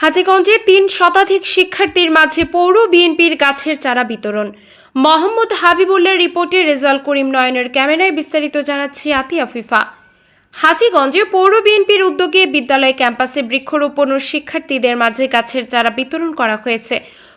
হাজীগঞ্জে তিন শতাধিক শিক্ষার্থীর মাঝে পৌর বিএনপির গাছের চারা বিতরণ। মোহাম্মদ হাবিবুল্লার রিপোর্টে রেজাল করিম নয়নের ক্যামেরায় বিস্তারিত জানাচ্ছি আতিয়া ফিফা। হাজিগঞ্জে পৌর বিএনপির উদ্যোগে বিদ্যালয় ক্যাম্পাসে বৃক্ষরোপণ ও শিক্ষার্থীদের মাঝে গাছের চারা বিতরণ করা হয়েছে।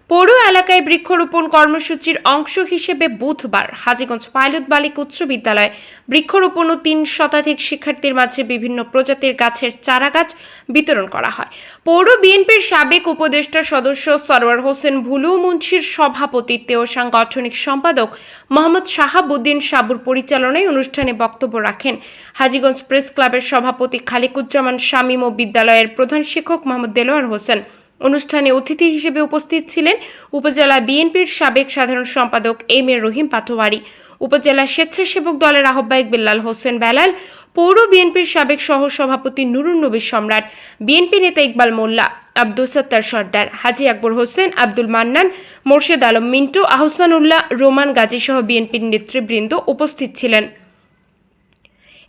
পৌর এলাকায় বৃক্ষরোপণ কর্মসূচির অংশ হিসেবে বুধবার হাজিগঞ্জ পাইলট বালিক উচ্চ বিদ্যালয়ে বৃক্ষরোপণ ও তিন শতাধিক শিক্ষার্থীর মাঝে বিভিন্ন প্রজাতির গাছের চারা গাছ বিতরণ করা হয়। পৌর বিএনপির সাবেক উপদেষ্টা সদস্য সরওয়ার হোসেন ভুলু মুন্সির সভাপতিত্বে ও সাংগঠনিক সম্পাদক মোহাম্মদ শাহাবুদ্দিন সাবুর পরিচালনায় অনুষ্ঠানে বক্তব্য রাখেন। হাজীগঞ্জ প্রেস ক্লাবের সভাপতি খালিকুজ্জামান শামীম ও বিদ্যালয়ের প্রধান শিক্ষক মোহাম্মদ দেলোয়ার হোসেন। অনুষ্ঠানে অতিথি হিসেবে উপস্থিত ছিলেন উপজেলা বিএনপির সাবেক সাধারণ সম্পাদক এম এ রহিম পাটোয়ারি, উপজেলা স্বেচ্ছাসেবক দলের আহ্বায়ক বিল্লাল হোসেন বেলাল, পৌর বিএনপির সাবেক সহ সভাপতি নুরুন নবী সম্রাট, বিএনপি নেতা ইকবাল মোল্লা, আব্দুল সত্তার সর্দার, হাজি আকবর হোসেন, আব্দুল মান্নান, মোর্শেদ আলম মিন্টু, আহসানুল্লাহ, রোমান গাজী সহ বিএনপির নেতৃবৃন্দ উপস্থিত ছিলেন।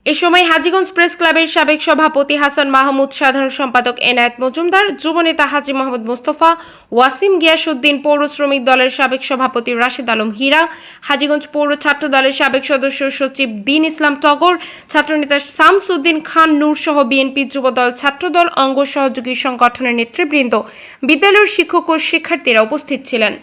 এ সময় হাজীগঞ্জ প্রেস ক্লাবের সাবেক সভাপতি হাসান মাহমুদ, সাধারণ সম্পাদক এনায়েত মজুমদার, যুবনেতা হাজি মোহাম্মদ মোস্তফা, ওয়াসিম গিয়াসুদ্দিন পৌর শ্রমিক দলের সাবেক সভাপতি রাশেদ আলম হীরা, হাজীগঞ্জ পৌর ছাত্র দলের সাবেক সদস্য সচিব দিন ইসলাম টগর, ছাত্রনেতা শামসুদ্দিন খান নূর সহ বিএনপি যুবদল ছাত্রদল, অঙ্গ সহযোগী সংগঠনের নেতৃবৃন্দ, বিদ্যালয়ের শিক্ষক ও শিক্ষার্থীরা উপস্থিত ছিলেন।